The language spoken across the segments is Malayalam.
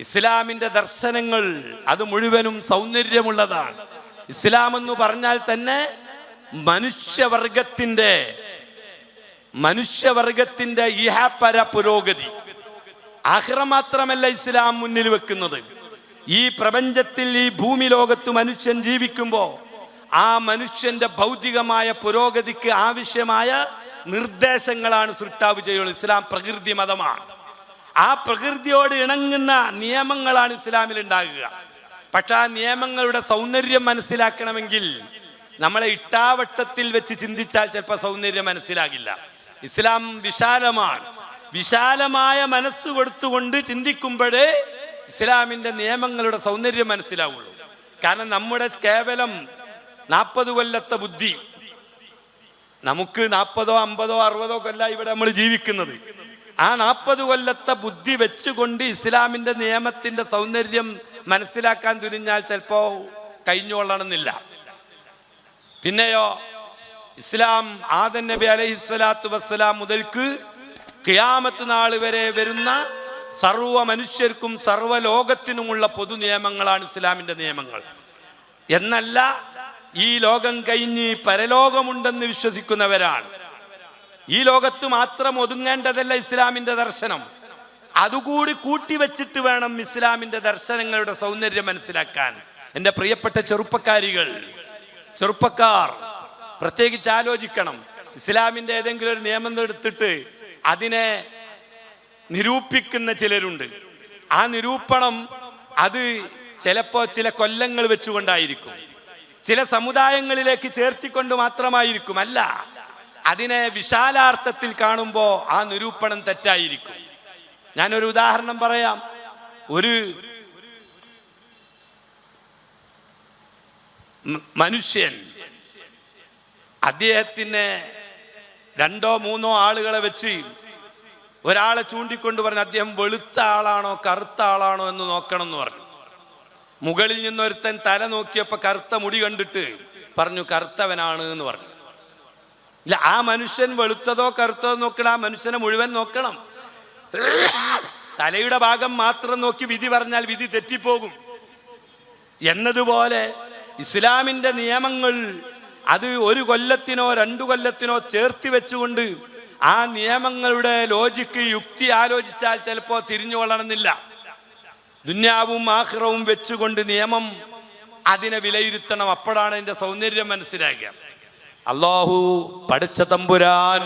ഇസ്ലാമിന്റെ ദർശനങ്ങൾ അത് മുഴുവനും സൗന്ദര്യമുള്ളതാണ്. ഇസ്ലാം എന്ന് പറഞ്ഞാൽ തന്നെ മനുഷ്യവർഗത്തിന്റെ മനുഷ്യവർഗത്തിന്റെ ഇഹപര പുരോഗതി. ആഹ്റ മാത്രമല്ല ഇസ്ലാം മുന്നിൽ വെക്കുന്നത്. ഈ പ്രപഞ്ചത്തിൽ ഈ ഭൂമി ലോകത്ത് മനുഷ്യൻ ജീവിക്കുമ്പോൾ ആ മനുഷ്യന്റെ ഭൗതികമായ പുരോഗതിക്ക് ആവശ്യമായ നിർദ്ദേശങ്ങളാണ് സൃഷ്ടാവ് ചെയ്യുന്നത് ഇസ്ലാം പ്രകൃതി മതമാണ്. ആ പ്രകൃതിയോട് ഇണങ്ങുന്ന നിയമങ്ങളാണ് ഇസ്ലാമിൽ ഉണ്ടാകുക പക്ഷെ ആ നിയമങ്ങളുടെ സൗന്ദര്യം മനസ്സിലാക്കണമെങ്കിൽ നമ്മളെ ഇട്ടാവട്ടത്തിൽ വെച്ച് ചിന്തിച്ചാൽ ചിലപ്പോൾ സൗന്ദര്യം മനസ്സിലാകില്ല. ഇസ്ലാം വിശാലമാണ്. വിശാലമായ മനസ്സ് കൊടുത്തുകൊണ്ട് ചിന്തിക്കുമ്പോഴേ ഇസ്ലാമിന്റെ നിയമങ്ങളുടെ സൗന്ദര്യം മനസ്സിലാവുള്ളൂ. കാരണം നമ്മുടെ കേവലം നാൽപ്പത് കൊല്ലത്തെ ബുദ്ധി. നമുക്ക് നാൽപ്പതോ അമ്പതോ അറുപതോ കൊല്ല ഇവിടെ നമ്മൾ ജീവിക്കുന്നത്. ആ നാൽപ്പത് കൊല്ലത്തെ ബുദ്ധി വെച്ചുകൊണ്ട് ഇസ്ലാമിന്റെ നിയമത്തിന്റെ സൗന്ദര്യം മനസ്സിലാക്കാൻ തുനിഞ്ഞാൽ ചിലപ്പോ കഴിഞ്ഞുകൊള്ളണമെന്നില്ല. പിന്നെയോ ഇസ്ലാം ആദൻ നബി അലൈഹി സ്വലാത്തു വസ്സലാം മുതൽക്ക് ഖിയാമത്ത് നാൾ വരെ വരുന്ന സർവ മനുഷ്യർക്കും സർവ ലോകത്തിനുമുള്ള പൊതു നിയമങ്ങളാണ് ഇസ്ലാമിന്റെ നിയമങ്ങൾ. എന്നല്ല ഈ ലോകം കഴിഞ്ഞ് പരലോകമുണ്ടെന്ന് വിശ്വസിക്കുന്നവരാണ്. ഈ ലോകത്ത് മാത്രം ഒതുങ്ങേണ്ടതല്ല ഇസ്ലാമിന്റെ ദർശനം. അതുകൂടി കൂട്ടിവെച്ചിട്ട് വേണം ഇസ്ലാമിന്റെ ദർശനങ്ങളുടെ സൗന്ദര്യം മനസ്സിലാക്കാൻ. എന്റെ പ്രിയപ്പെട്ട ചെറുപ്പക്കാരികൾ ചെറുപ്പക്കാർ പ്രത്യേകിച്ച് ആലോചിക്കണം. ഇസ്ലാമിന്റെ ഏതെങ്കിലും ഒരു നിയമം എടുത്തിട്ട് അതിനെ നിരൂപിക്കുന്ന ചിലരുണ്ട്. ആ നിരൂപണം അത് ചിലപ്പോ ചില കൊല്ലങ്ങൾ വെച്ചുകൊണ്ടായിരിക്കും. ചില സമുദായങ്ങളിലേക്ക് ചേർത്തിക്കൊണ്ട് മാത്രമായിരിക്കും. അല്ല അതിനെ വിശാലാർത്ഥത്തിൽ കാണുമ്പോൾ ആ നിരൂപണം തെറ്റായിരിക്കും. ഞാനൊരു ഉദാഹരണം പറയാം. ഒരു മനുഷ്യൻ അദ്ദേഹത്തിന് രണ്ടോ മൂന്നോ ആളുകളെ വെച്ച് ഒരാളെ ചൂണ്ടിക്കൊണ്ട് പറഞ്ഞു അദ്ദേഹം വെളുത്ത ആളാണോ കറുത്ത ആളാണോ എന്ന് നോക്കണം എന്ന് പറഞ്ഞു. മുകളിൽ നിന്നൊരുത്തൻ തല നോക്കിയപ്പോൾ കറുത്ത മുടി കണ്ടിട്ട് പറഞ്ഞു കറുത്തവനാണ് എന്ന് പറഞ്ഞു. ഇല്ല ആ മനുഷ്യൻ വെളുത്തതോ കറുത്തതോ നോക്കണം ആ മനുഷ്യനെ മുഴുവൻ നോക്കണം. തലയുടെ ഭാഗം മാത്രം നോക്കി വിധി പറഞ്ഞാൽ വിധി തെറ്റിപ്പോകും. എന്നതുപോലെ ഇസ്ലാമിന്റെ നിയമങ്ങൾ അത് ഒരു കൊല്ലത്തിനോ രണ്ടു കൊല്ലത്തിനോ ചേർത്തി വെച്ചുകൊണ്ട് ആ നിയമങ്ങളുടെ ലോജിക്ക് യുക്തി ആലോചിച്ചാൽ ചിലപ്പോൾ തിരിഞ്ഞു കൊള്ളണമെന്നില്ല. ദുന്യാവും ആഹ്റവും വെച്ചുകൊണ്ട് നിയമം അതിനെ വിലയിരുത്തണം. അപ്പോഴാണ് എന്റെ സൗന്ദര്യം മനസ്സിലാക്കുക. അള്ളാഹു പഠിച്ച തമ്പുരാൻ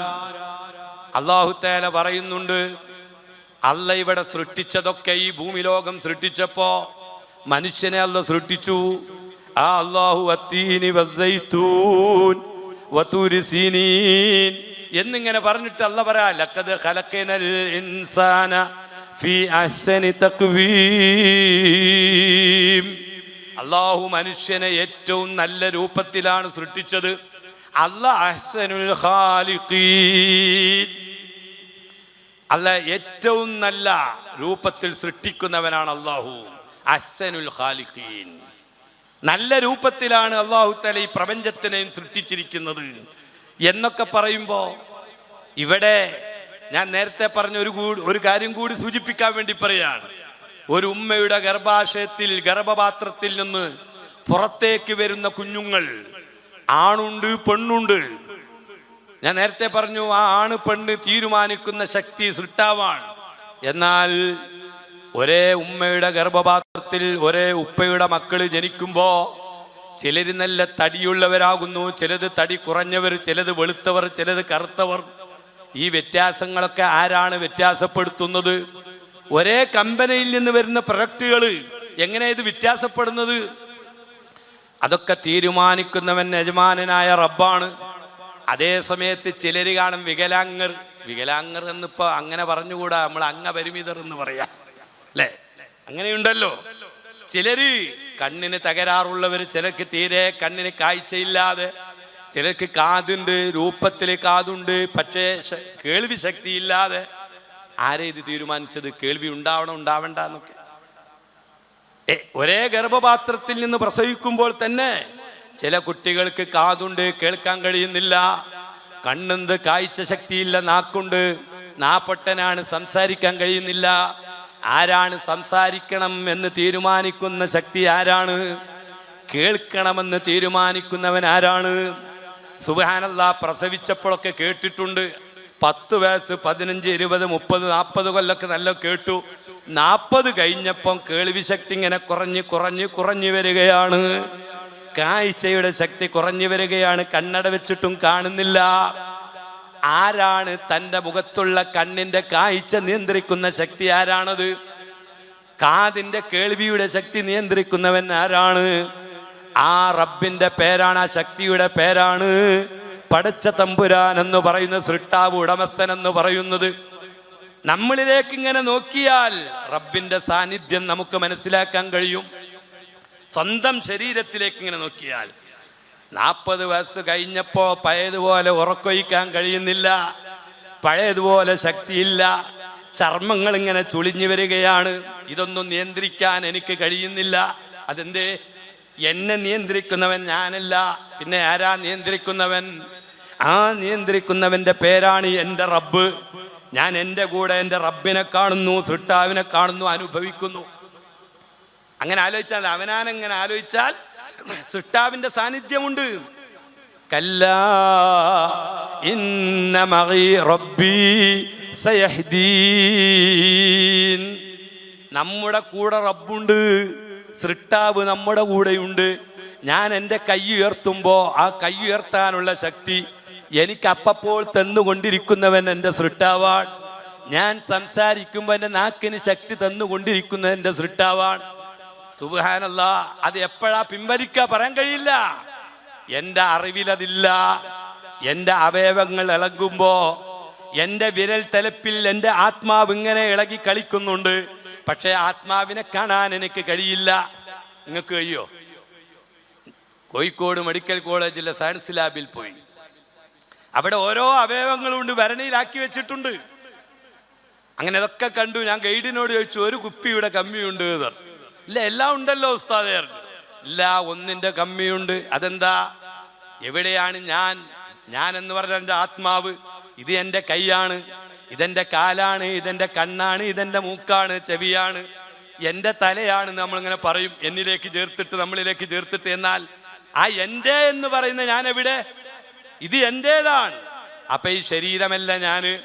അള്ളാഹു തേല പറയുന്നുണ്ട് അല്ല ഇവിടെ സൃഷ്ടിച്ചതൊക്കെ ഈ ഭൂമി ലോകം സൃഷ്ടിച്ചപ്പോ മനുഷ്യനെ അല്ല സൃഷ്ടിച്ചു. ആ അള്ളാഹു എന്നിങ്ങനെ പറഞ്ഞിട്ട് അല്ല പറയാ ലക്കത് ഇൻസാന ഫി അഹ്സനി അള്ളാഹു മനുഷ്യനെ ഏറ്റവും നല്ല രൂപത്തിലാണ് സൃഷ്ടിച്ചത്. അഹ്സനുൽ ഖാലിഖീൻ. അല്ല ഏറ്റവും നല്ല രൂപത്തിൽ സൃഷ്ടിക്കുന്നവനാണ് അള്ളാഹു അഹ്സനുൽ ഖാലിഖീൻ. നല്ല രൂപത്തിലാണ് അള്ളാഹു തല ഈ പ്രപഞ്ചത്തിനെയും സൃഷ്ടിച്ചിരിക്കുന്നത്. എന്നൊക്കെ പറയുമ്പോൾ ഇവിടെ ഞാൻ നേരത്തെ പറഞ്ഞ ഒരു ഒരു കാര്യം കൂടി സൂചിപ്പിക്കാൻ വേണ്ടി പറയാണ്. ഒരു ഉമ്മയുടെ ഗർഭാശയത്തിൽ ഗർഭപാത്രത്തിൽ നിന്ന് പുറത്തേക്ക് വരുന്ന കുഞ്ഞുങ്ങൾ ആണുണ്ട് പെണ്ണുണ്ട്. ഞാൻ നേരത്തെ പറഞ്ഞു ആ ആണ് പെണ്ണ് തീരുമാനിക്കുന്ന ശക്തി സൃഷ്ടാവാണ്. എന്നാൽ ഒരേ ഉമ്മയുടെ ഗർഭപാത്രത്തിൽ ഒരേ ഉപ്പയുടെ മക്കൾ ജനിക്കുമ്പോൾ ചിലര് നല്ല തടിയുള്ളവരാകുന്നു ചിലത് തടി കുറഞ്ഞവർ ചിലത് വെളുത്തവർ ചിലത് കറുത്തവർ. ഈ വ്യത്യാസങ്ങളൊക്കെ ആരാണ് വ്യത്യാസപ്പെടുത്തുന്നത്? ഒരേ കമ്പനിയിൽ നിന്ന് വരുന്ന പ്രൊഡക്റ്റുകൾ എങ്ങനെയാണ് ഇത് വ്യത്യാസപ്പെടുന്നത്? അതൊക്കെ തീരുമാനിക്കുന്നവൻ യജമാനായ റബ്ബാണ്. അതേ സമയത്ത് ചിലർ കാണും വികലാംഗർ. വികലാംഗർ എന്നിപ്പോ അങ്ങനെ പറഞ്ഞുകൂടാ. നമ്മൾ അംഗപരിമിതർ എന്ന് പറയാം. അല്ലേ? അങ്ങനെയുണ്ടല്ലോ. ചിലര് കണ്ണിന് തകരാറുള്ളവർ ചിലർക്ക് തീരെ കണ്ണിന് കാഴ്ചയില്ലാതെ ചിലർക്ക് കാതുണ്ട് രൂപത്തിൽ കാതുണ്ട് പക്ഷേ കേൾവി ശക്തിയില്ലാതെ. ആരെ ഇത് തീരുമാനിച്ചത്? കേൾവി ഉണ്ടാവണം? ഉണ്ടാവണ്ട എന്നൊക്കെ. ഒരേ ഗർഭപാത്രത്തിൽ നിന്ന് പ്രസവിക്കുമ്പോൾ തന്നെ ചില കുട്ടികൾക്ക് കാതുണ്ട് കേൾക്കാൻ കഴിയുന്നില്ല. കണ്ണുണ്ട് കാഴ്ച ശക്തിയില്ല നാക്കുണ്ട്. നാപ്പൊട്ടനാണ് സംസാരിക്കാൻ കഴിയുന്നില്ല. ആരാണ് സംസാരിക്കണം എന്ന് തീരുമാനിക്കുന്ന ശക്തി ആരാണ്? കേൾക്കണമെന്ന് തീരുമാനിക്കുന്നവൻ ആരാണ്? സുബാനല്ല പ്രസവിച്ചപ്പോഴൊക്കെ കേട്ടിട്ടുണ്ട്. പത്ത് വയസ്സ് പതിനഞ്ച് ഇരുപത് മുപ്പത് നാൽപ്പത് കൊല്ലൊക്കെ നല്ല കേട്ടു. നാൽപ്പത് കഴിഞ്ഞപ്പം കേൾവി ശക്തി ഇങ്ങനെ കുറഞ്ഞ് കുറഞ്ഞ് കുറഞ്ഞു വരികയാണ്. കാഴ്ചയുടെ ശക്തി കുറഞ്ഞു വരികയാണ്. കണ്ണട വെച്ചിട്ടും കാണുന്നില്ല. ആരാണ് തന്റെ മുഖത്തുള്ള കണ്ണിന്റെ കാഴ്ച നിയന്ത്രിക്കുന്ന ശക്തി ആരാണത്? കാതിന്റെ കേൾവിയുടെ ശക്തി നിയന്ത്രിക്കുന്നവൻ ആരാണ്? ആ റബ്ബിന്റെ പേരാണ് ആ ശക്തിയുടെ പേരാണ്. പടച്ച തമ്പുരാൻ എന്ന് പറയുന്ന സൃഷ്ടാവ് ഉടമസ്ഥൻ എന്ന് പറയുന്നത്. നമ്മളിലേക്ക് ഇങ്ങനെ നോക്കിയാൽ റബ്ബിന്റെ സാന്നിധ്യം നമുക്ക് മനസ്സിലാക്കാൻ കഴിയും. സ്വന്തം ശരീരത്തിലേക്ക് ഇങ്ങനെ നോക്കിയാൽ. നാൽപ്പത് വയസ്സ് കഴിഞ്ഞപ്പോൾ പഴയതുപോലെ ഉറക്കൊഴിക്കാൻ കഴിയുന്നില്ല. പഴയതുപോലെ ശക്തിയില്ല. ചർമ്മങ്ങൾ ഇങ്ങനെ ചുളിഞ്ഞു വരികയാണ്. ഇതൊന്നും നിയന്ത്രിക്കാൻ എനിക്ക് കഴിയുന്നില്ല. അതെന്തേ? എന്നെ നിയന്ത്രിക്കുന്നവൻ ഞാനല്ല. പിന്നെ ആരാ നിയന്ത്രിക്കുന്നവൻ? ആ നിയന്ത്രിക്കുന്നവന്റെ പേരാണ് എന്റെ റബ്ബ്. ഞാൻ എന്റെ കൂടെ എന്റെ റബ്ബിനെ കാണുന്നു സൃഷ്ടാവിനെ കാണുന്നു അനുഭവിക്കുന്നു. അങ്ങനെ ആലോചിച്ചാൽ അവനാനെങ്ങനെ ആലോചിച്ചാൽ സൃഷ്ടാവിന്റെ സാന്നിധ്യമുണ്ട്. കല്ല റബ്ബി നമ്മുടെ കൂടെ റബ്ബുണ്ട് സൃഷ്ടാവ് നമ്മുടെ കൂടെയുണ്ട്. ഞാൻ എന്റെ കൈ ഉയർത്തുമ്പോൾ ആ കൈ ഉയർത്താനുള്ള ശക്തി എനിക്ക് അപ്പപ്പോൾ തന്നുകൊണ്ടിരിക്കുന്നവൻ എന്റെ സൃഷ്ടാവാൻ ഞാൻ സംസാരിക്കുമ്പോൾ എന്റെ നാക്കിന് ശക്തി തന്നുകൊണ്ടിരിക്കുന്ന എന്റെ സൃഷ്ടാവാൻ സുബാനല്ല അത് എപ്പോഴാ പിൻവലിക്ക പറയാൻ കഴിയില്ല. എന്റെ അറിവിലതില്ല. എന്റെ അവയവങ്ങൾ ഇളകുമ്പോൾ എന്റെ വിരൽ തലപ്പിൽ എന്റെ ആത്മാവ് ഇങ്ങനെ ഇളകി കളിക്കുന്നുണ്ട്. പക്ഷേ ആത്മാവിനെ കാണാൻ എനിക്ക് കഴിയില്ല. നിങ്ങൾക്ക് കഴിയോ? കോഴിക്കോട് മെഡിക്കൽ കോളേജിലെ സയൻസ് ലാബിൽ പോയി. അവിടെ ഓരോ അവയവങ്ങളും അവയവങ്ങളുണ്ട് ഭരണിയിലാക്കി വെച്ചിട്ടുണ്ട്. അങ്ങനെ അതൊക്കെ കണ്ടു. ഞാൻ ഗൈഡിനോട് ചോദിച്ചു ഒരു കുപ്പി ഇവിടെ കമ്മിയുണ്ട്? ഇല്ല എല്ലാം ഉണ്ടല്ലോ ഉസ്താദേ. ഇല്ല ഒന്നിന്റെ കമ്മിയുണ്ട്. അതെന്താ? എവിടെയാണ് ഞാൻ? ഞാൻ എന്ന് പറഞ്ഞ എന്റെ ആത്മാവ് ഇത് എന്റെ കൈയാണ് ഇതെന്റെ കാലാണ് ഇതെന്റെ കണ്ണാണ് ഇതെന്റെ മൂക്കാണ് ചെവിയാണ് എന്റെ തലയാണ് നമ്മൾ ഇങ്ങനെ പറയും. എന്നിലേക്ക് ചേർത്തിട്ട് നമ്മളിലേക്ക് ചേർത്തിട്ട് എന്നാൽ ആ എന്റെ എന്ന് പറയുന്ന ഞാൻ എവിടെ ഇത് എന്റേതാണ് അപ്പൊ ഈ ശരീരമല്ല ഞാൻ.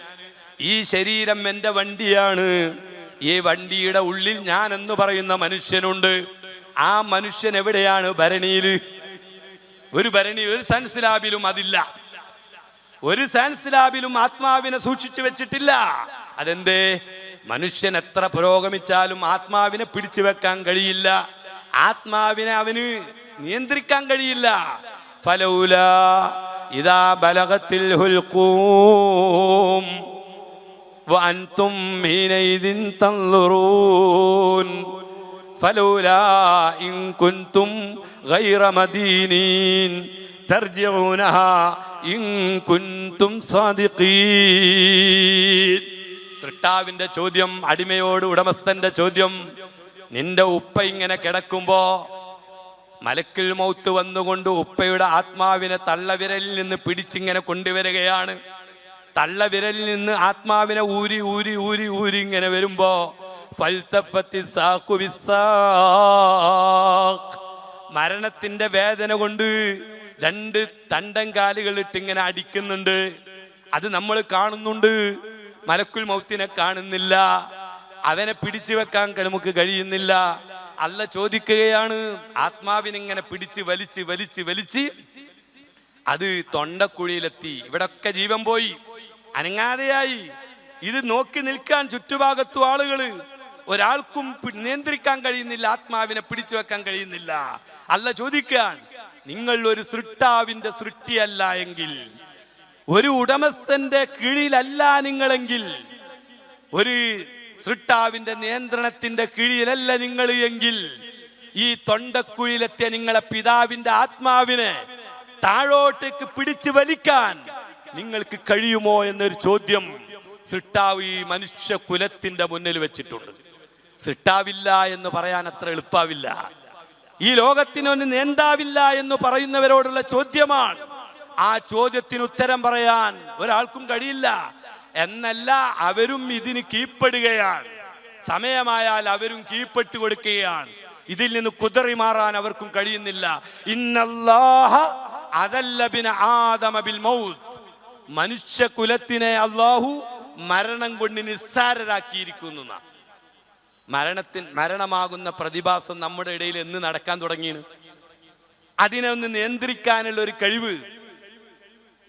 ഈ ശരീരം എന്റെ വണ്ടിയാണ്. ഈ വണ്ടിയുടെ ഉള്ളിൽ ഞാൻ എന്ന് പറയുന്ന മനുഷ്യനുണ്ട്. ആ മനുഷ്യൻ എവിടെയാണ് ഭരണിയിൽ ഒരു ഭരണി ഒരു സയൻസ് ലാബിലും അതില്ല. ഒരു സയൻസ് ലാബിലും ആത്മാവിനെ സൂക്ഷിച്ചു വെച്ചിട്ടില്ല. അതെന്തേ? മനുഷ്യൻ എത്ര പുരോഗമിച്ചാലും ആത്മാവിനെ പിടിച്ചു വെക്കാൻ കഴിയില്ല. ആത്മാവിനെ അവന് നിയന്ത്രിക്കാൻ കഴിയില്ല. ഫലൗല ഇതാ ബലകത്തിൽ ഹുൽക്കൂം وأنتم حينئذ تنظرون فلولا إن كنتم غير مدينين ترجعونها إن كنتم صادقين സൃഷ്ടാവിന്റെ ചോദ്യം അടിമയോട് ഉടമസ്ഥന്റെ ചോദ്യം നിന്റെ ഉപ്പ ഇങ്ങനെ കിടക്കുമ്പോ മലക്കിൽ മൗത്ത് വന്നുകൊണ്ട് ഉപ്പയുടെ ആത്മാവിനെ തള്ളവിരലിൽ നിന്ന് പിടിച്ചിങ്ങനെ കൊണ്ടുവരികയാണ്. തള്ളവിരലിൽ നിന്ന് ആത്മാവിനെ ഊരി ഊരി ഊരി ഊരി ഇങ്ങനെ വരുമ്പോ മരണത്തിന്റെ വേദന കൊണ്ട് രണ്ട് തണ്ടൻ കാലുകൾ ഇട്ടിങ്ങനെ അടിക്കുന്നുണ്ട്. അത് നമ്മൾ കാണുന്നുണ്ട്. മലക്കുൽ മൗത്തിനെ കാണുന്നില്ല. അവനെ പിടിച്ചു വെക്കാൻ നമുക്ക് കഴിയുന്നില്ല. അല്ല ചോദിക്കുകയാണ്. ആത്മാവിനിങ്ങനെ പിടിച്ച് വലിച്ച് വലിച്ച് വലിച്ച് അത് തൊണ്ടക്കുഴിയിലെത്തി. ഇവിടൊക്കെ ജീവൻ പോയി. അനങ്ങാതെയായി. ഇത് നോക്കി നിൽക്കാൻ ചുറ്റുഭാഗത്തു ആളുകൾ ഒരാൾക്കും നിയന്ത്രിക്കാൻ കഴിയുന്നില്ല. ആത്മാവിനെ പിടിച്ചു വെക്കാൻ കഴിയുന്നില്ല. അല്ല ചോദിക്കാൻ നിങ്ങൾ ഒരു സൃഷ്ടാവിന്റെ സൃഷ്ടിയല്ല എങ്കിൽ ഒരു ഉടമസ്ഥന്റെ കീഴിലല്ല നിങ്ങളെങ്കിൽ ഒരു സൃഷ്ടാവിന്റെ നിയന്ത്രണത്തിന്റെ കീഴിലല്ല നിങ്ങൾ എങ്കിൽ ഈ തൊണ്ടക്കുഴിയിലെത്തിയ നിങ്ങളെ പിതാവിന്റെ ആത്മാവിനെ താഴോട്ടേക്ക് പിടിച്ചു വലിക്കാൻ നിങ്ങൾക്ക് കഴിയുമോ എന്നൊരു ചോദ്യം സൃഷ്ടാവ് ഈ മനുഷ്യ കുലത്തിന്റെ മുന്നിൽ വെച്ചിട്ടുണ്ട്. സൃഷ്ടാവില്ല എന്ന് പറയാൻ അത്ര എളുപ്പാവില്ല. ഈ ലോകത്തിനൊന്ന് നേന്താവില്ല എന്ന് പറയുന്നവരോടുള്ള ചോദ്യമാണ്. ആ ചോദ്യത്തിന് ഉത്തരം പറയാൻ ഒരാൾക്കും കഴിയില്ല. എന്നല്ല അവരും ഇതിന് കീഴ്പ്പെടുകയാണ്. സമയമായാൽ അവരും കീഴ്പ്പെട്ടു കൊടുക്കുകയാണ്. ഇതിൽ നിന്ന് കുതറി മാറാൻ അവർക്കും കഴിയുന്നില്ല. ഇന്നല്ലാഹ അതല്ല ബിന ആദമ ബിൽ മൗത്ത്. മനുഷ്യകുലത്തിനെ അള്ളാഹു മരണം കൊണ്ട് നിസ്സാരരാക്കിയിരിക്കുന്നു. മരണത്തിൻ മരണമാകുന്ന പ്രതിഭാസം നമ്മുടെ ഇടയിൽ എന്ന് നടക്കാൻ തുടങ്ങിയാണ്. അതിനെ ഒന്ന് നിയന്ത്രിക്കാനുള്ള ഒരു കഴിവ്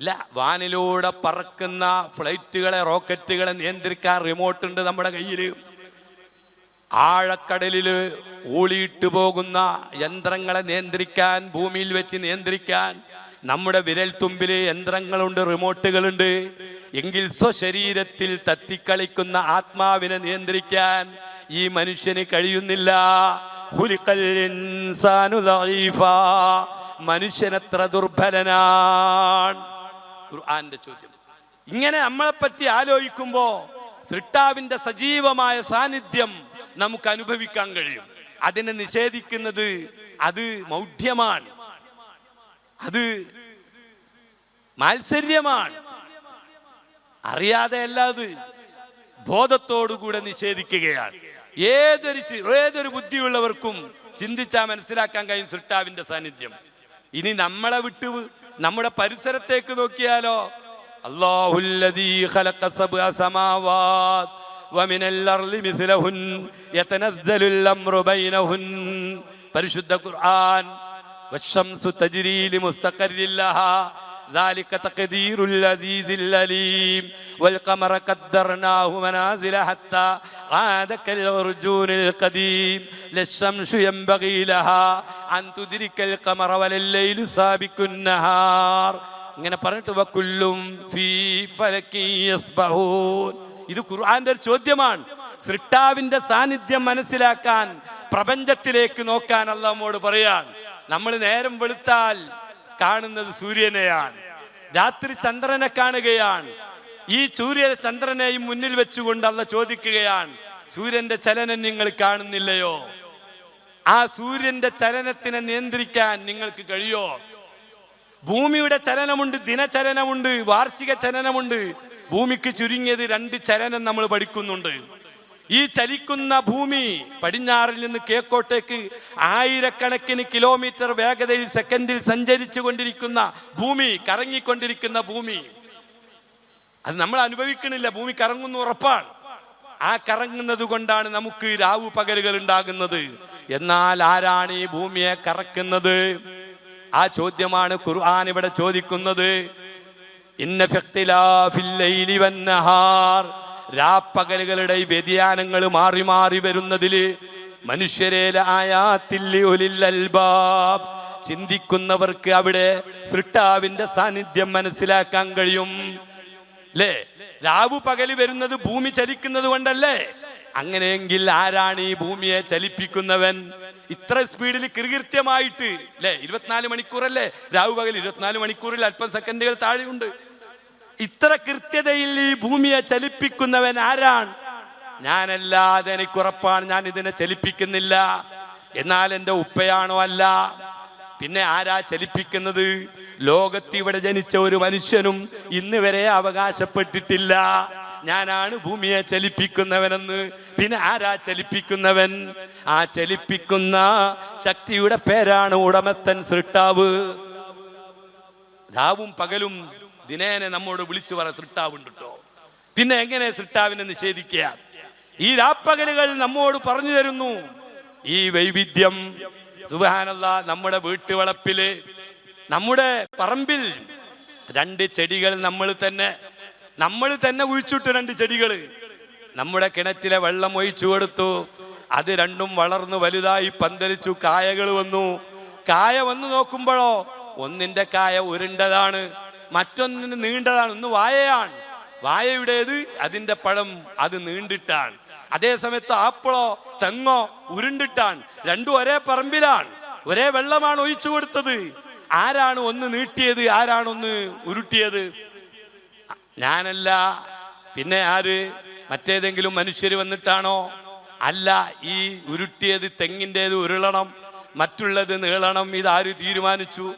ഇല്ല വാനിലൂടെ പറക്കുന്ന ഫ്ലൈറ്റുകളെ റോക്കറ്റുകളെ നിയന്ത്രിക്കാൻ റിമോട്ട് ഉണ്ട് നമ്മുടെ കയ്യിൽ ആഴക്കടലിൽ ഊളിയിട്ട് പോകുന്ന യന്ത്രങ്ങളെ നിയന്ത്രിക്കാൻ ഭൂമിയിൽ വെച്ച് നിയന്ത്രിക്കാൻ നമ്മുടെ വിരൽ തുമ്പിൽ യന്ത്രങ്ങളുണ്ട് റിമോട്ടുകളുണ്ട് എങ്കിൽ സ്വശരീരത്തിൽ തത്തിക്കളിക്കുന്ന ആത്മാവിനെ നിയന്ത്രിക്കാൻ ഈ മനുഷ്യന് കഴിയുന്നില്ല. മനുഷ്യനത്ര ദുർബലനാണ്. ഖുർആന്റെ ചോദ്യം. ഇങ്ങനെ നമ്മളെ പറ്റി ആലോചിക്കുമ്പോ സൃഷ്ടാവിന്റെ സജീവമായ സാന്നിധ്യം നമുക്ക് അനുഭവിക്കാൻ കഴിയും. അതിനെ നിഷേധിക്കുന്നത് അത് മൗഢ്യമാണ്. അത് മാത്സര്യമാണ്. അറിയാതെ അല്ലാതെ ബോധത്തോടുകൂടെ നിഷേധിക്കുകയാണ്. ഏതൊരു ഏതൊരു ബുദ്ധിയുള്ളവർക്കും ചിന്തിച്ചാൽ മനസ്സിലാക്കാൻ കഴിയും സൃഷ്ടാവിന്റെ സാന്നിധ്യം. ഇനി നമ്മളെ വിട്ടു നമ്മുടെ പരിസരത്തേക്ക് നോക്കിയാലോ? സമാവാത് ومن مثلهن يتنزل بينهن പരിശുദ്ധ ഖുർആൻ ذلك تقدير العزيز العليم والقمر قدرناه منازل حتى عاد كالعرجون القديم لا الشمس ينبغي لها أن تدرك القمر ولا الليل سابق النهار ഇങ്ങനെ പറഞ്ഞിട്ട് വക്കുല്ലും ഫീ ഫലക്കി യസ്ബഹൂൻ ഇത് ഖുർആന്റെ ഒരു ചോദ്യമാണ് സൃഷ്ടാവിന്റെ സാന്നിധ്യം മനസ്സിലാക്കാൻ പ്രപഞ്ചത്തിലേക്ക് നോക്കാൻ അള്ളാഹമ്മോട് പറയാൻ നമ്മൾ നേരം വെളുത്താൽ കാണുന്നത് സൂര്യനെയാണ്. രാത്രി ചന്ദ്രനെ കാണുകയാണ്. ഈ സൂര്യ ചന്ദ്രനെയും മുന്നിൽ വെച്ചുകൊണ്ട് അല്ല ചോദിക്കുകയാണ് സൂര്യന്റെ ചലനം നിങ്ങൾ കാണുന്നില്ലയോ? ആ സൂര്യന്റെ ചലനത്തിനെ നിയന്ത്രിക്കാൻ നിങ്ങൾക്ക് കഴിയോ? ഭൂമിയുടെ ചലനമുണ്ട് ദിനചലനമുണ്ട് വാർഷിക ചലനമുണ്ട്. ഭൂമിക്ക് ചുരുങ്ങിയത് രണ്ട് ചലനം നമ്മൾ പഠിക്കുന്നുണ്ട്. ഈ ചലിക്കുന്ന ഭൂമി പടിഞ്ഞാറിൽ നിന്ന് കേക്കോട്ടേക്ക് ആയിരക്കണക്കിന് കിലോമീറ്റർ വേഗതയിൽ സെക്കൻഡിൽ സഞ്ചരിച്ചു കൊണ്ടിരിക്കുന്ന ഭൂമി കറങ്ങിക്കൊണ്ടിരിക്കുന്ന ഭൂമി. അത് നമ്മൾ അനുഭവിക്കണില്ല. ഭൂമി കറങ്ങുന്നു ഉറപ്പാണ്. ആ കറങ്ങുന്നത് കൊണ്ടാണ് നമുക്ക് രാവു പകലുകൾ ഉണ്ടാകുന്നത്. എന്നാൽ ആരാണ് ഈ ഭൂമിയെ കറക്കുന്നത്? ആ ചോദ്യമാണ് ഖുർആൻ ഇവിടെ ചോദിക്കുന്നത്. ഇന്ന ഫിഖ്തിലാഫിൽ ലൈലി വന്നഹാർ രാപ്പകലുകളുടെ വ്യതിയാനങ്ങൾ മാറി മാറി വരുന്നതിൽ മനുഷ്യരെ ആയാത്തില്ലി ഒലിൽ ചിന്തിക്കുന്നവർക്ക് അവിടെ സൃഷ്ടാവിന്റെ സാന്നിധ്യം മനസ്സിലാക്കാൻ കഴിയും. അല്ലേ രാവു പകൽ വരുന്നത് ഭൂമി ചലിക്കുന്നത് കൊണ്ടല്ലേ? അങ്ങനെയെങ്കിൽ ആരാണ് ഈ ഭൂമിയെ ചലിപ്പിക്കുന്നവൻ? ഇത്ര സ്പീഡിൽ കൃകൃത്യമായിട്ട്. അല്ലേ ഇരുപത്തിനാല് മണിക്കൂറല്ലേ? രാവു പകൽ ഇരുപത്തിനാല് മണിക്കൂറിൽ അല്പം സെക്കൻഡുകൾ താഴെയുണ്ട്. ഇത്ര കൃത്യതയിൽ ഈ ഭൂമിയെ ചലിപ്പിക്കുന്നവൻ ആരാണ്? ഞാനല്ലാതെ എനിക്ക് ഉറപ്പാണ് ഞാൻ ഇതിനെ ചലിപ്പിക്കുന്നില്ല. എന്നാൽ എന്റെ ഉപ്പയാണോ അല്ല? പിന്നെ ആരാ ചലിപ്പിക്കുന്നത്? ലോകത്ത് ഇവിടെ ജനിച്ച ഒരു മനുഷ്യനും ഇന്ന് വരെ അവകാശപ്പെട്ടിട്ടില്ല. ഞാനാണ് ഭൂമിയെ ചലിപ്പിക്കുന്നവനെന്ന്. പിന്നെ ആരാ ചലിപ്പിക്കുന്നവൻ? ആ ചലിപ്പിക്കുന്ന ശക്തിയുടെ പേരാണ് ഉടമത്തൻ സൃഷ്ടാവ്. രാവും പകലും ദിനേനെ നമ്മോട് വിളിച്ചു പറ സൃഷ്ടാവുണ്ട് പിന്നെ എങ്ങനെ സൃഷ്ടാവിനെ നിഷേധിക്കുക? ഈ രാപ്പകലുകൾ നമ്മോട് പറഞ്ഞു തരുന്നു. ഈ വൈവിധ്യം സുബാനല്ല നമ്മുടെ വീട്ടുവളപ്പിൽ നമ്മുടെ പറമ്പിൽ. രണ്ട് ചെടികൾ നമ്മൾ തന്നെ നമ്മൾ തന്നെ കുഴിച്ചിട്ടു രണ്ട് ചെടികൾ. നമ്മുടെ കിണറ്റിലെ വെള്ളം ഒഴിച്ചു കൊടുത്തു. അത് രണ്ടും വളർന്നു വലുതായി പന്തലിച്ചു കായകൾ വന്നു. കായ വന്നു നോക്കുമ്പോഴോ ഒന്നിന്റെ കായ ഉരുണ്ടതാണ്. മറ്റൊന്നിന് നീണ്ടതാണ്. ഒന്ന് വായയാണ്. വായയുടേത് അതിന്റെ പഴം അത് നീണ്ടിട്ടാണ്. അതേ സമയത്ത് ആപ്പിളോ തെങ്ങോ ഉരുണ്ടിട്ടാണ്. രണ്ടും ഒരേ പറമ്പിലാണ്. ഒരേ വെള്ളമാണ് ഒഴിച്ചു കൊടുത്തത്. ആരാണ് ഒന്ന് നീട്ടിയത് ആരാണ് ഒന്ന് ഉരുട്ടിയത്? ഞാനല്ല. പിന്നെ ആര്? മറ്റേതെങ്കിലും മനുഷ്യർ വന്നിട്ടാണോ? അല്ല ഈ ഉരുട്ടിയത് തെങ്ങിന്റെത് ഉരുളണം മറ്റുള്ളത് നീളണം. ഇതാര് തീരുമാനിച്ചു?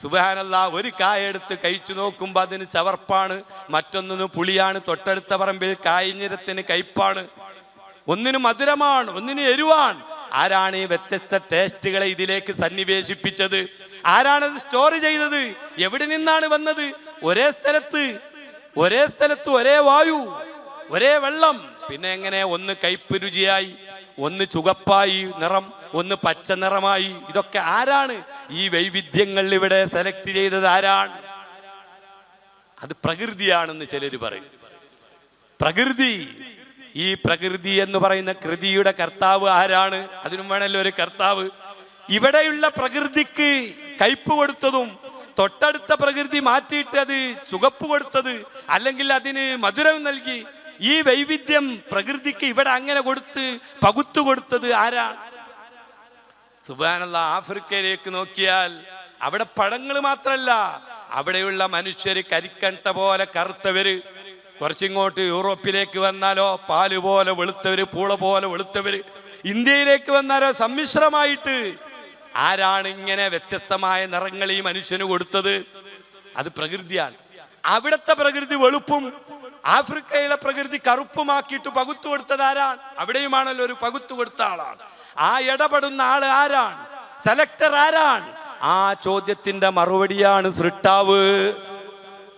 സുബാനല്ല ഒരു കായ എടുത്ത് കഴിച്ചു നോക്കുമ്പോൾ അതിന് ചവർപ്പാണ് മറ്റൊന്നിന് പുളിയാണ് തൊട്ടടുത്ത പറമ്പിൽ കായ്ഞ്ഞിരത്തിന് കയ്പാണ്. ഒന്നിന് മധുരമാണ് ഒന്നിന് എരിവാണ്. ആരാണ് ഈ വ്യത്യസ്ത ടേസ്റ്റുകളെ ഇതിലേക്ക് സന്നിവേശിപ്പിച്ചത്? ആരാണത് സ്റ്റോർ ചെയ്തത്? എവിടെ നിന്നാണ് വന്നത്? ഒരേ സ്ഥലത്ത് ഒരേ സ്ഥലത്ത് ഒരേ വായു ഒരേ വെള്ളം. പിന്നെ എങ്ങനെ ഒന്ന് കയ്പ് രുചിയായി. ഒന്ന് ചുവപ്പായി നിറം ഒന്ന് പച്ച നിറമായി. ഇതൊക്കെ ആരാണ്? ഈ വൈവിധ്യങ്ങൾ ഇവിടെ സെലക്ട് ചെയ്തത് ആരാണ്? അത് പ്രകൃതിയാണെന്ന് ചിലർ പറയും. പ്രകൃതി. ഈ പ്രകൃതി എന്ന് പറയുന്ന കൃതിയുടെ കർത്താവ് ആരാണ്? അതിനും വേണമല്ലോ ഒരു കർത്താവ്. ഇവിടെയുള്ള പ്രകൃതിക്ക് കയ്പ് കൊടുത്തതും തൊട്ടടുത്ത പ്രകൃതി മാറ്റിയിട്ട് അത് ചുവപ്പ് കൊടുത്തത് അല്ലെങ്കിൽ അതിന് മധുരം നൽകി ഈ വൈവിധ്യം പ്രകൃതിക്ക് ഇവിടെ അങ്ങനെ കൊടുത്ത് പകുത്തു കൊടുത്തത് ആരാ? സുബാനുള്ള ആഫ്രിക്കയിലേക്ക് നോക്കിയാൽ അവിടെ പഴങ്ങൾ മാത്രല്ല അവിടെയുള്ള മനുഷ്യര് കരിക്കണ്ട പോലെ കറുത്തവര്. കുറച്ചിങ്ങോട്ട് യൂറോപ്പിലേക്ക് വന്നാലോ പാൽ പോലെ വെളുത്തവര് പൂള പോലെ വെളുത്തവര്. ഇന്ത്യയിലേക്ക് വന്നാലോ സമ്മിശ്രമായിട്ട്. ആരാണ് ഇങ്ങനെ വ്യത്യസ്തമായ നിറങ്ങൾ ഈ മനുഷ്യന് കൊടുത്തത്? അത് പ്രകൃതിയാണ്. അവിടുത്തെ പ്രകൃതി വെളുപ്പും ആഫ്രിക്കയിലെ പ്രകൃതി കറുപ്പുമാക്കിയിട്ട് പകുത്തു കൊടുത്തത് ആരാണ്? അവിടെയുമാണല്ലോ ഒരു പകുത്തു കൊടുത്ത ആളാണ്. ആ ഇടപെടുന്ന ആൾ ആരാണ്? സെലക്ടർ ആരാണ്? ആ ചോദ്യത്തിന്റെ മറുപടിയാണ് സൃഷ്ടാവ്.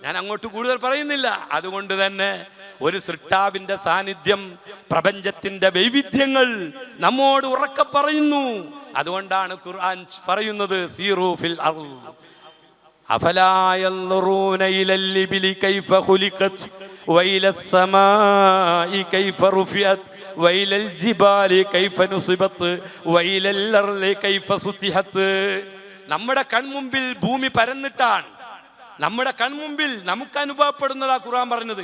ഞാൻ അങ്ങോട്ട് കൂടുതൽ പറയുന്നില്ല. അതുകൊണ്ട് തന്നെ ഒരു സൃഷ്ടാവിന്റെ സാന്നിധ്യം പ്രപഞ്ചത്തിന്റെ വൈവിധ്യങ്ങൾ നമ്മോട് ഉറക്കെ പറയുന്നു. അതുകൊണ്ടാണ് ഖുർആൻ പറയുന്നത് സീറൂ ഫിൽ അർൾ أفلا ينظرون إلى الإبل كيف خلقت وإلى السماء كيف رفعت وإلى الجبال كيف نصبت وإلى الأرض كيف سطحت നമ്മുടെ കൺമുമ്പിൽ ഭൂമി പരന്നിട്ടാണ് നമ്മുടെ കൺമുമ്പിൽ നമുക്ക് അനുഭവപ്പെടുന്നതാ ഖുർആൻ പറഞ്ഞത്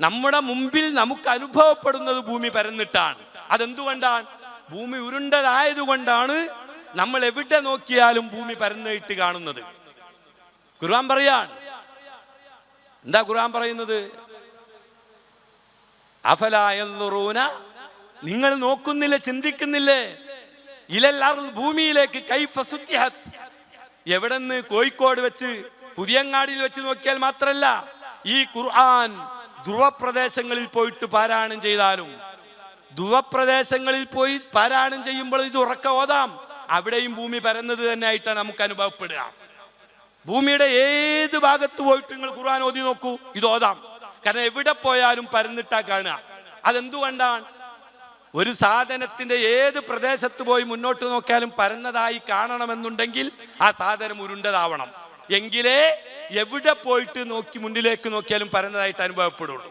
നമ്മുടെ മുമ്പിൽ നമുക്ക് അനുഭവപ്പെടുന്നത് ഭൂമി പരന്നിട്ടാണ് അതെന്തുകൊണ്ടാണ് ഭൂമി ഉരുണ്ടതായതുകൊണ്ടാണ് നമ്മൾ എവിടെ നോക്കിയാലും ഭൂമി പരന്നിട്ട് കാണുന്നത് ഖുർആൻ പറയാണ് എന്താ ഖുർആൻ പറയുന്നത് അഫലായൂന നിങ്ങൾ നോക്കുന്നില്ല ചിന്തിക്കുന്നില്ലേ? ഇലല്ലാർ ഭൂമിയിലേക്ക് കൈഫ സുത്യഹത്ത് എവിടെന്ന് കോഴിക്കോട് വെച്ച് പുതിയങ്ങാടിയിൽ വെച്ച് നോക്കിയാൽ മാത്രല്ല ഈ ഖുർആൻ ധ്രുവപ്രദേശങ്ങളിൽ പോയിട്ട് പാരായണം ചെയ്താലും ധ്രുവപ്രദേശങ്ങളിൽ പോയി പാരായണം ചെയ്യുമ്പോൾ ഇത് ഉറക്ക ഓതാം. അവിടെയും ഭൂമി പരന്നത് തന്നെ ആയിട്ടാണ് നമുക്ക് അനുഭവപ്പെടുക. ഭൂമിയുടെ ഏത് ഭാഗത്ത് പോയിട്ട് നിങ്ങൾ ഖുർആൻ ഓതി നോക്കൂ ഇത് ഓതാം. കാരണം എവിടെ പോയാലും പരന്നിട്ടാ കാണുക. അതെന്തുകൊണ്ടാണ്? ഒരു സാധനത്തിന്റെ ഏത് പ്രദേശത്ത് പോയി മുന്നോട്ട് നോക്കിയാലും പരന്നതായി കാണണമെന്നുണ്ടെങ്കിൽ ആ സാധനം ഉരുണ്ടതാവണം. എങ്കിലേ എവിടെ പോയിട്ട് നോക്കി മുന്നിലേക്ക് നോക്കിയാലും പരന്നതായിട്ട് അനുഭവപ്പെടുള്ളൂ.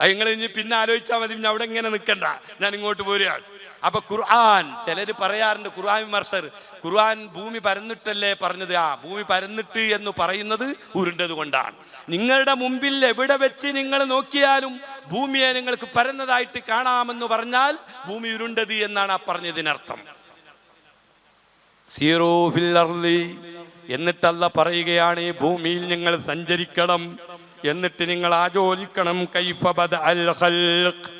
നിങ്ങൾ ഇനി പിന്നെ ആലോചിച്ചാൽ മതി ഞാൻ അവിടെ ഇങ്ങനെ നിൽക്കണ്ട. ഞാൻ ഇങ്ങോട്ട് പോരുകയാണ്. അപ്പൊ ഖുർആൻ ചിലർ പറയാറുണ്ട് ഖുർആൻ വിമർശർ ഖുർആൻ ഭൂമി പരന്നിട്ടല്ലേ പറഞ്ഞത്? ആ ഭൂമി പരന്നിട്ട് എന്ന് പറയുന്നത് ഉരുണ്ടത് കൊണ്ടാണ്. നിങ്ങളുടെ മുമ്പിൽ എവിടെ വെച്ച് നിങ്ങൾ നോക്കിയാലും ഭൂമിയെ നിങ്ങൾക്ക് പരന്നതായിട്ട് കാണാമെന്ന് പറഞ്ഞാൽ ഭൂമി ഉരുണ്ടത് എന്നാണ് ആ പറഞ്ഞതിനർത്ഥം. സീറോ അർളി എന്നിട്ടല്ല പറയുകയാണ് ഈ ഭൂമിയിൽ നിങ്ങൾ സഞ്ചരിക്കണം എന്നിട്ട് നിങ്ങൾ ആചോദിക്കണം കൈഫബദ് അൽ ഖൽഖ്.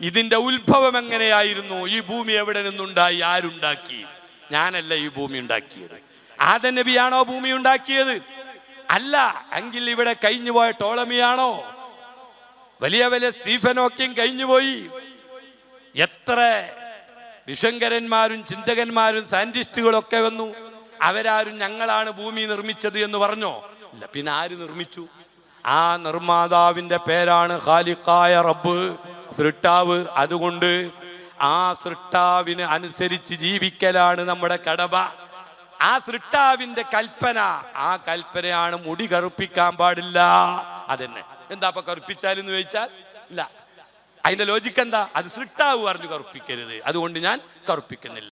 ഇതിന്റെ ഉത്ഭവം എങ്ങനെയായിരുന്നു? ഈ ഭൂമി എവിടെ നിന്നുണ്ടായി? ആരുണ്ടാക്കി? ഞാനല്ല ഈ ഭൂമി ഉണ്ടാക്കിയത്. ആദ നബിയാണോ ഭൂമി ഉണ്ടാക്കിയത്? അല്ല എങ്കിൽ ഇവിടെ കഴിഞ്ഞു പോയ ടോളമിയാണോ? വലിയ വലിയ സ്റ്റീഫനോക്കെയും കഴിഞ്ഞുപോയി എത്ര വിഷങ്കരന്മാരും ചിന്തകന്മാരും സയന്റിസ്റ്റുകളൊക്കെ വന്നു. അവരാരും ഞങ്ങളാണ് ഭൂമി നിർമ്മിച്ചത് എന്ന് പറഞ്ഞോ? ഇല്ല പിന്നെ ആര് നിർമ്മിച്ചു? ആ നിർമ്മാതാവിന്റെ പേരാണ് ഖാലിഖായ റബ്ബ്. സൃഷ്ടാവ് അതുകൊണ്ട് ആ സൃഷ്ടാവിന് അനുസരിച്ച് ജീവിക്കലാണ് നമ്മുടെ കടമ. ആ സൃഷ്ടാവിന്റെ കൽപ്പന ആ കൽപ്പനയാണ് മുടി കറുപ്പിക്കാൻ പാടില്ല. അതന്നെ. എന്താ അപ്പൊ കറുപ്പിച്ചാലെന്ന് ചോദിച്ചാൽ? ഇല്ല. അതിന്റെ ലോജിക്ക് എന്താ? അത് സൃഷ്ടാവ് പറഞ്ഞു കറുപ്പിക്കരുത്. അതുകൊണ്ട് ഞാൻ കറുപ്പിക്കുന്നില്ല.